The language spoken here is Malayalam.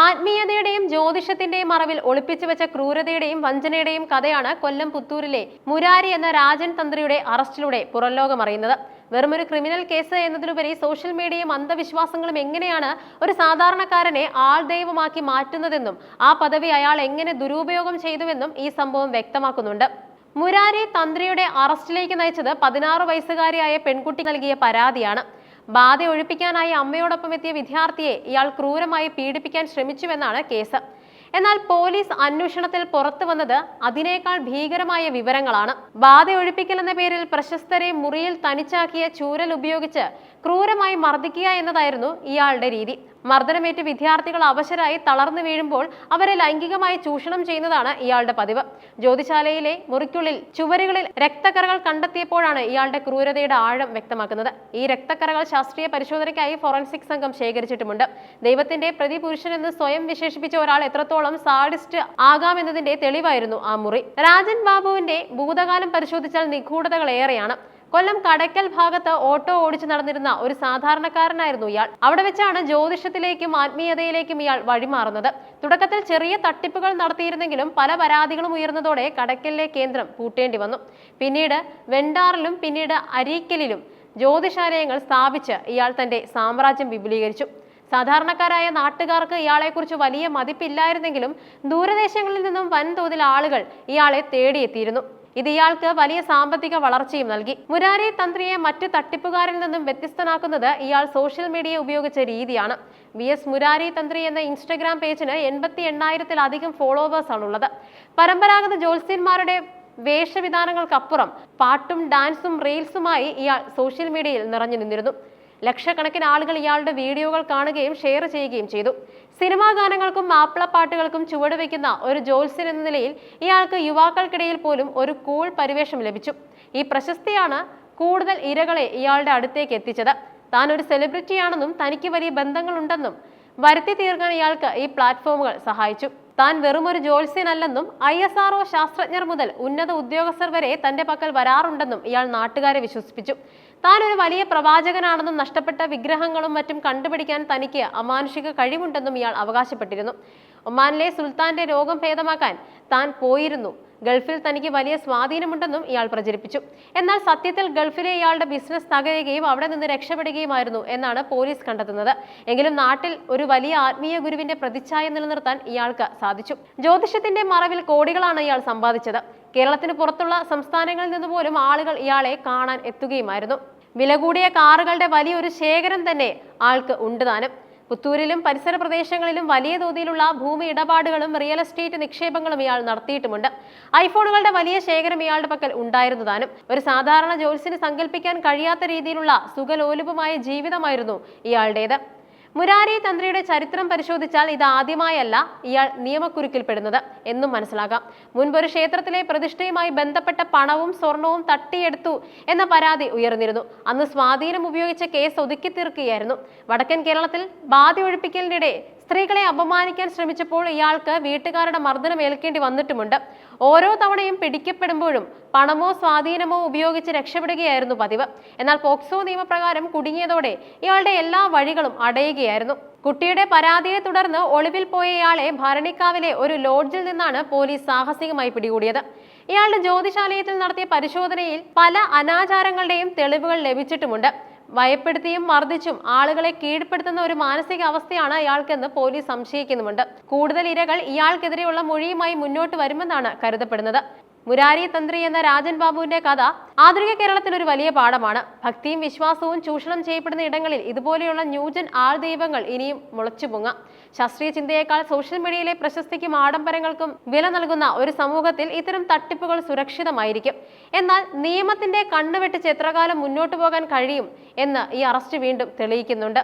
ആത്മീയതയുടെയും ജ്യോതിഷത്തിന്റെയും മറവിൽ ഒളിപ്പിച്ചു വെച്ച ക്രൂരതയുടെയും വഞ്ചനയുടെയും കഥയാണ് കൊല്ലം പുത്തൂരിലെ മുരാരി എന്ന രാജൻ തന്ത്രിയുടെ അറസ്റ്റിലൂടെ പുറംലോകം അറിയുന്നത്. വെറുമൊരു ക്രിമിനൽ കേസ് എന്നതിലുപരി സോഷ്യൽ മീഡിയയും അന്ധവിശ്വാസങ്ങളും എങ്ങനെയാണ് ഒരു സാധാരണക്കാരനെ ആൾദൈവമാക്കി മാറ്റുന്നതെന്നും ആ പദവി അയാൾ എങ്ങനെ ദുരുപയോഗം ചെയ്തുവെന്നും ഈ സംഭവം വ്യക്തമാക്കുന്നുണ്ട്. മുരാരി തന്ത്രിയുടെ അറസ്റ്റിലേക്ക് നയിച്ചത് പതിനാറ് വയസ്സുകാരിയായ പെൺകുട്ടി നൽകിയ പരാതിയാണ്. ബാധ ഒഴിപ്പിക്കാനായി അമ്മയോടൊപ്പം എത്തിയ വിദ്യാർത്ഥിയെ ഇയാൾ ക്രൂരമായി പീഡിപ്പിക്കാൻ ശ്രമിച്ചുവെന്നാണ് കേസ്. എന്നാൽ പോലീസ് അന്വേഷണത്തിൽ പുറത്തു വന്നത് അതിനേക്കാൾ ഭീകരമായ വിവരങ്ങളാണ്. ബാധ ഒഴിപ്പിക്കൽ എന്ന പേരിൽ പ്രശസ്തരെ മുറിയിൽ തനിച്ചാക്കിയ ചൂരൽ ഉപയോഗിച്ച് ക്രൂരമായി മർദ്ദിക്കുക എന്നതായിരുന്നു ഇയാളുടെ രീതി. മർദ്ദനമേറ്റ് വിദ്യാർത്ഥികൾ അവശരായി തളർന്നു വീഴുമ്പോൾ അവരെ ലൈംഗികമായി ചൂഷണം ചെയ്യുന്നതാണ് ഇയാളുടെ പതിവ്. ജ്യോതിശാലയിലെ മുറിക്കുള്ളിൽ ചുവരുകളിൽ രക്തക്കറകൾ കണ്ടെത്തിയപ്പോഴാണ് ഇയാളുടെ ക്രൂരതയുടെ ആഴം വ്യക്തമാക്കുന്നത്. ഈ രക്തക്കറകൾ ശാസ്ത്രീയ പരിശോധനയ്ക്കായി ഫോറൻസിക് സംഘം ശേഖരിച്ചിട്ടുമുണ്ട്. ദൈവത്തിന്റെ പ്രതിപുരുഷൻ എന്ന് സ്വയം വിശേഷിപ്പിച്ച ഒരാൾ എത്രത്തോളം സാഡിസ്റ്റ് ആകാമെന്നതിന്റെ തെളിവായിരുന്നു ആ മുറി. രാജൻ ബാബുവിന്റെ ഭൂതകാലം പരിശോധിച്ചാൽ നിഗൂഢതകൾ ഏറെയാണ്. കൊല്ലം കടയ്ക്കൽ ഭാഗത്ത് ഓട്ടോ ഓടിച്ചു നടന്നിരുന്ന ഒരു സാധാരണക്കാരനായിരുന്നു ഇയാൾ. അവിടെ വെച്ചാണ് ജ്യോതിഷത്തിലേക്കും ആത്മീയതയിലേക്കും ഇയാൾ വഴിമാറുന്നത്. തുടക്കത്തിൽ ചെറിയ തട്ടിപ്പുകൾ നടത്തിയിരുന്നെങ്കിലും പല പരാതികളും ഉയർന്നതോടെ കടയ്ക്കലിലെ കേന്ദ്രം പൂട്ടേണ്ടി വന്നു. പിന്നീട് വെണ്ടാറിലും പിന്നീട് അരീക്കലിലും ജ്യോതിഷാലയങ്ങൾ സ്ഥാപിച്ച് ഇയാൾ തന്റെ സാമ്രാജ്യം വിപുലീകരിച്ചു. സാധാരണക്കാരായ നാട്ടുകാർക്ക് ഇയാളെക്കുറിച്ച് വലിയ മതിപ്പില്ലായിരുന്നെങ്കിലും ദൂരദേശങ്ങളിൽ നിന്നും വൻതോതിൽ ആളുകൾ ഇയാളെ തേടിയെത്തിയിരുന്നു. ഇത് ഇയാൾക്ക് വലിയ സാമ്പത്തിക വളർച്ചയും നൽകി. മുരാരി തന്ത്രിയെ മറ്റു തട്ടിപ്പുകാരിൽ നിന്നും വ്യത്യസ്തനാക്കുന്നത് ഇയാൾ സോഷ്യൽ മീഡിയ ഉപയോഗിച്ച രീതിയാണ്. വി എസ് മുരാരി തന്ത്രി എന്ന ഇൻസ്റ്റഗ്രാം പേജിന് എൺപത്തി എണ്ണായിരത്തിലധികം ഫോളോവേഴ്സ് ആണുള്ളത്. പരമ്പരാഗത ജ്യോത്സ്യന്മാരുടെ വേഷവിധാനങ്ങൾക്കപ്പുറം പാട്ടും ഡാൻസും റീൽസുമായി ഇയാൾ സോഷ്യൽ മീഡിയയിൽ നിറഞ്ഞു നിന്നിരുന്നു. ലക്ഷക്കണക്കിന് ആളുകൾ ഇയാളുടെ വീഡിയോകൾ കാണുകയും ഷെയർ ചെയ്യുകയും ചെയ്തു. സിനിമാ ഗാനങ്ങൾക്കും മാപ്പിളപ്പാട്ടുകൾക്കും ചുവടുവെക്കുന്ന ഒരു ജോത്സ്യൻ എന്ന നിലയിൽ ഇയാൾക്ക് യുവാക്കൾക്കിടയിൽ പോലും ഒരു കൂൾ പരിവേഷം ലഭിച്ചു. ഈ പ്രശസ്തിയാണ് കൂടുതൽ ഇരകളെ ഇയാളുടെ അടുത്തേക്ക് എത്തിച്ചത്. താൻ ഒരു സെലിബ്രിറ്റിയാണെന്നും തനിക്ക് വലിയ ബന്ധങ്ങളുണ്ടെന്നും വരുത്തി തീർക്കാൻ ഇയാൾക്ക് ഈ പ്ലാറ്റ്ഫോമുകൾ സഹായിച്ചു. താൻ വെറും ഒരു ജോത്സ്യനല്ലെന്നും ഐ എസ് ആർഒ ശാസ്ത്രജ്ഞർ മുതൽ ഉന്നത ഉദ്യോഗസ്ഥർ വരെ തന്റെ പക്കൽ വരാറുണ്ടെന്നും ഇയാൾ നാട്ടുകാരെ വിശ്വസിപ്പിച്ചു. താൻ ഒരു വലിയ പ്രവാചകനാണെന്നും നഷ്ടപ്പെട്ട വിഗ്രഹങ്ങളും മറ്റും കണ്ടുപിടിക്കാൻ തനിക്ക് അമാനുഷിക കഴിവുണ്ടെന്നും ഇയാൾ അവകാശപ്പെട്ടിരുന്നു. ഒമാനിലെ സുൽത്താന്റെ രോഗം ഭേദമാക്കാൻ താൻ പോയിരുന്നു. ഗൾഫിൽ തനിക്ക് വലിയ സ്വാധീനമുണ്ടെന്നും ഇയാൾ പ്രചരിപ്പിച്ചു. എന്നാൽ സത്യത്തിൽ ഗൾഫിലെ ഇയാളുടെ ബിസിനസ് തകരുകയും അവിടെ നിന്ന് രക്ഷപ്പെടുകയുമായിരുന്നു എന്നാണ് പോലീസ് കണ്ടെത്തുന്നത്. എങ്കിലും നാട്ടിൽ ഒരു വലിയ ആത്മീയ ഗുരുവിന്റെ പ്രതിച്ഛായ നിലനിർത്താൻ ഇയാൾക്ക് സാധിച്ചു. ജ്യോതിഷത്തിന്റെ മറവിൽ കോടികളാണ് ഇയാൾ സമ്പാദിച്ചത്. കേരളത്തിന് പുറത്തുള്ള സംസ്ഥാനങ്ങളിൽ നിന്ന് പോലും ആളുകൾ ഇയാളെ കാണാൻ എത്തുകയുമായിരുന്നു. വില കൂടിയ കാറുകളുടെ വലിയൊരു ശേഖരം തന്നെ ആൾക്ക് ഉണ്ട് താനും. പുത്തൂരിലും പരിസര പ്രദേശങ്ങളിലും വലിയ തോതിലുള്ള ഭൂമി ഇടപാടുകളും റിയൽ എസ്റ്റേറ്റ് നിക്ഷേപങ്ങളും ഇയാൾ നടത്തിയിട്ടുമുണ്ട്. ഐഫോണുകളുടെ വലിയ ശേഖരം ഇയാളുടെ പക്കൽ ഉണ്ടായിരുന്നു താനും. ഒരു സാധാരണ ജോലിസിന് സങ്കല്പിക്കാൻ കഴിയാത്ത രീതിയിലുള്ള സുഖലോലുപമായ ജീവിതമായിരുന്നു ഇയാളുടേത്. മുരാരി തന്ത്രിയുടെ ചരിത്രം പരിശോധിച്ചാൽ ഇത് ആദ്യമായല്ല ഇയാൾ നിയമക്കുരുക്കിൽപ്പെടുന്നത് എന്നും മനസ്സിലാകാം. മുൻപൊരു ക്ഷേത്രത്തിലെ പ്രതിഷ്ഠയുമായി ബന്ധപ്പെട്ട പണവും സ്വർണവും തട്ടിയെടുത്തു എന്ന പരാതി ഉയർന്നിരുന്നു. അന്ന് സ്വാധീനം ഉപയോഗിച്ച കേസ് ഒതുക്കി തീർക്കുകയായിരുന്നു വടക്കൻ കേരളത്തിൽ ബാധി ഒഴിപ്പിക്കലിനിടെ സ്ത്രീകളെ അപമാനിക്കാൻ ശ്രമിച്ചപ്പോൾ ഇയാൾക്ക് വീട്ടുകാരുടെ മർദ്ദനം ഏൽക്കേണ്ടി വന്നിട്ടുമുണ്ട്. ഓരോ തവണയും പിടിക്കപ്പെടുമ്പോഴും പണമോ സ്വാധീനമോ ഉപയോഗിച്ച് രക്ഷപ്പെടുകയായിരുന്നു പതിവ്. എന്നാൽ പോക്സോ നിയമപ്രകാരം കുടുങ്ങിയതോടെ ഇയാളുടെ എല്ലാ വഴികളും അടയുകയായിരുന്നു. കുട്ടിയുടെ പരാതിയെ തുടർന്ന് ഒളിവിൽ പോയ ഇയാളെ ഭരണിക്കാവിലെ ഒരു ലോഡ്ജിൽ നിന്നാണ് പോലീസ് സാഹസികമായി പിടികൂടിയത്. ഇയാളുടെ ജ്യോതിശാലയത്തിൽ നടത്തിയ പരിശോധനയിൽ പല അനാചാരങ്ങളുടെയും തെളിവുകൾ ലഭിച്ചിട്ടുമുണ്ട്. ഭയപ്പെടുത്തിയും മർദ്ദിച്ചും ആളുകളെ കീഴ്പ്പെടുത്തുന്ന ഒരു മാനസികാവസ്ഥയാണ് ഇയാൾക്കെന്ന് പോലീസ് സംശയിക്കുന്നുമുണ്ട്. കൂടുതൽ ഇരകൾ ഇയാൾക്കെതിരെയുള്ള മൊഴിയുമായി മുന്നോട്ട് വരുമെന്നാണ് കരുതപ്പെടുന്നത്. മുരാരി തന്ത്രി എന്ന രാജൻ ബാബുവിന്റെ കഥ ആധുനിക കേരളത്തിൽ ഒരു വലിയ പാഠമാണ്. ഭക്തിയും വിശ്വാസവും ചൂഷണം ചെയ്യപ്പെടുന്ന ഇടങ്ങളിൽ ഇതുപോലെയുള്ള ന്യൂജൻ ആൾദൈവങ്ങൾ ഇനിയും മുളച്ചു പൊങ്ങാം. ശാസ്ത്രീയ ചിന്തയേക്കാൾ സോഷ്യൽ മീഡിയയിലെ പ്രശസ്തിക്കും ആഡംബരങ്ങൾക്കും വില നൽകുന്ന ഒരു സമൂഹത്തിൽ ഇത്തരം തട്ടിപ്പുകൾ സുരക്ഷിതമായിരിക്കും. എന്നാൽ നിയമത്തിന്റെ കണ്ണുവെട്ടിച്ച് എത്രകാലം മുന്നോട്ടു പോകാൻ കഴിയും എന്ന് ഈ അറസ്റ്റ് വീണ്ടും തെളിയിക്കുന്നുണ്ട്.